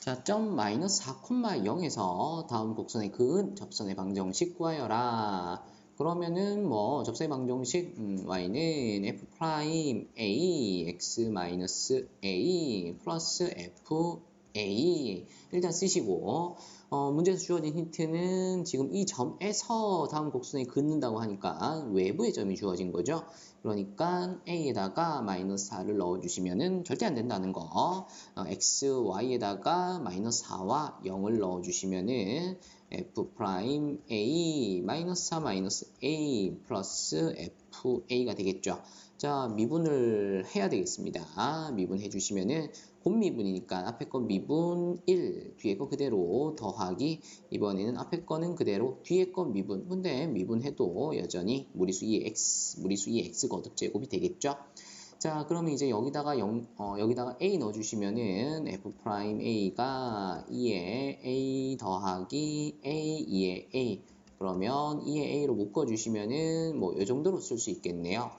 자, 점 마이너스 4,0에서 다음 곡선의 근 접선의 방정식 구하여라. 그러면은 뭐 접선의 방정식 음, y는 f 프라임 a x 마이너스 a 플러스 f a 일단 쓰시고 어, 문제에서 주어진 힌트는 지금 이 점에서 다음 곡선에 긋는다고 하니까 외부의 점이 주어진 거죠. 그러니까 a에다가 마이너스 4를 넣어주시면은 절대 안 된다는 거. 어, x, y에다가 마이너스 4와 0을 넣어주시면은 f 프라임 a 마이너스 4 마이너스 a 플러스 f a가 되겠죠. 자 미분을 해야 되겠습니다. 미분해 주시면은 곱미분이니까 앞에 거 미분 1, 뒤에 거 그대로 더하기 이번에는 앞에 거는 그대로 뒤에 거 미분 근데 미분해도 여전히 무리수 2x 무리수 2x 거듭 제곱이 되겠죠. 자 그러면 이제 여기다가 0, 어, 여기다가 a 넣어주시면은 f 프라임 a가 2에 a 더하기 a 2에 a 그러면 2에 a로 묶어주시면은 뭐 이 정도로 쓸 수 있겠네요.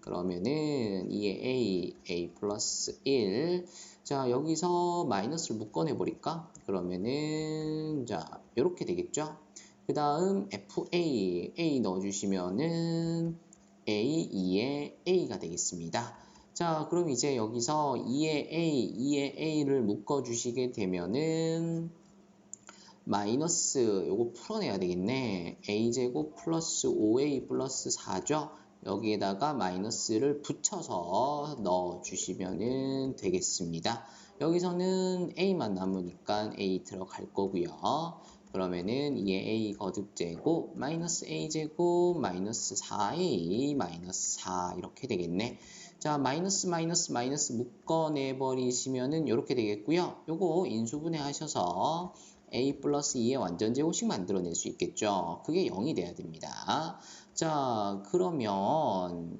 그러면은 2에 a, a 플러스 1. 자, 여기서 마이너스를 묶어내 버릴까? 그러면은, 자, 이렇게 되겠죠? 그 다음, fa, a 넣어주시면은, a, 2에 a가 되겠습니다. 자, 그럼 이제 여기서 2에 a, 2에 a를 묶어 주시게 되면은, 마이너스, 요거 풀어내야 되겠네. a제곱 플러스 5a 플러스 4죠? 여기에다가 마이너스를 붙여서 넣어 주시면 되겠습니다. 여기서는 a만 남으니까 a 들어갈 거고요. 그러면은 2의 a 거듭제곱 마이너스 a제곱 마이너스 4a 마이너스 4 이렇게 되겠네. 자 마이너스 마이너스 마이너스 묶어내 버리시면은 이렇게 되겠고요. 요거 인수분해 하셔서 a 플러스 2의 완전 제곱식 만들어낼 수 있겠죠. 그게 0이 돼야 됩니다. 자, 그러면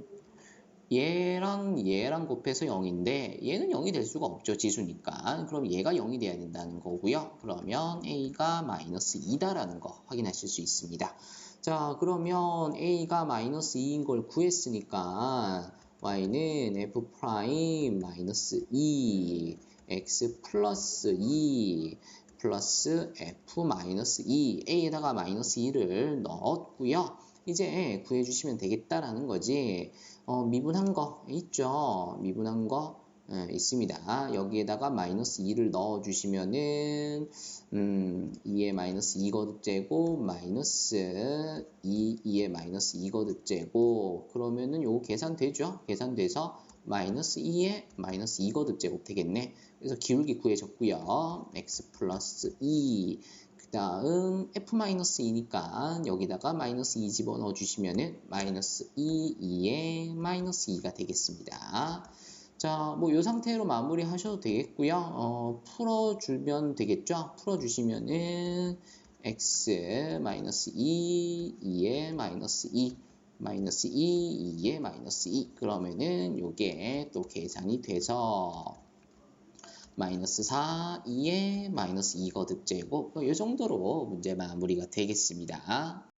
얘랑 얘랑 곱해서 0인데 얘는 0이 될 수가 없죠. 지수니까. 그럼 얘가 0이 돼야 된다는 거고요. 그러면 a가 마이너스 2다라는 거 확인하실 수 있습니다. 자, 그러면 a가 마이너스 2인 걸 구했으니까 y는 f 프라임 마이너스 2 x 플러스 2 플러스 f 마이너스 2 a에다가 마이너스 2를 넣었고요. 이제 구해주시면 되겠다라는 거지. 어, 미분한 거 있죠? 미분한 거 네, 있습니다. 여기에다가 마이너스 2를 넣어 주시면은 음, 2의 마이너스 2 거듭제곱 마이너스 2, 2의 마이너스 2 거듭제곱 그러면은 요거 계산되죠? 계산돼서 마이너스 2의 마이너스 2 거듭 제곱 되겠네. 그래서 기울기 구해졌고요. x 플러스 2 그 다음 f-2니까 여기다가 마이너스 2 집어넣어 주시면은 마이너스 2, 2에 마이너스 2가 되겠습니다. 자, 뭐 이 상태로 마무리 하셔도 되겠고요. 어, 풀어주면 되겠죠? 풀어주시면은 x 마이너스 2, 2에 마이너스 2, 마이너스 2, 2에 마이너스 2 그러면은 요게 또 계산이 돼서 마이너스 4, 2에 마이너스 2 거듭제곱 이 정도로 문제 마무리가 되겠습니다.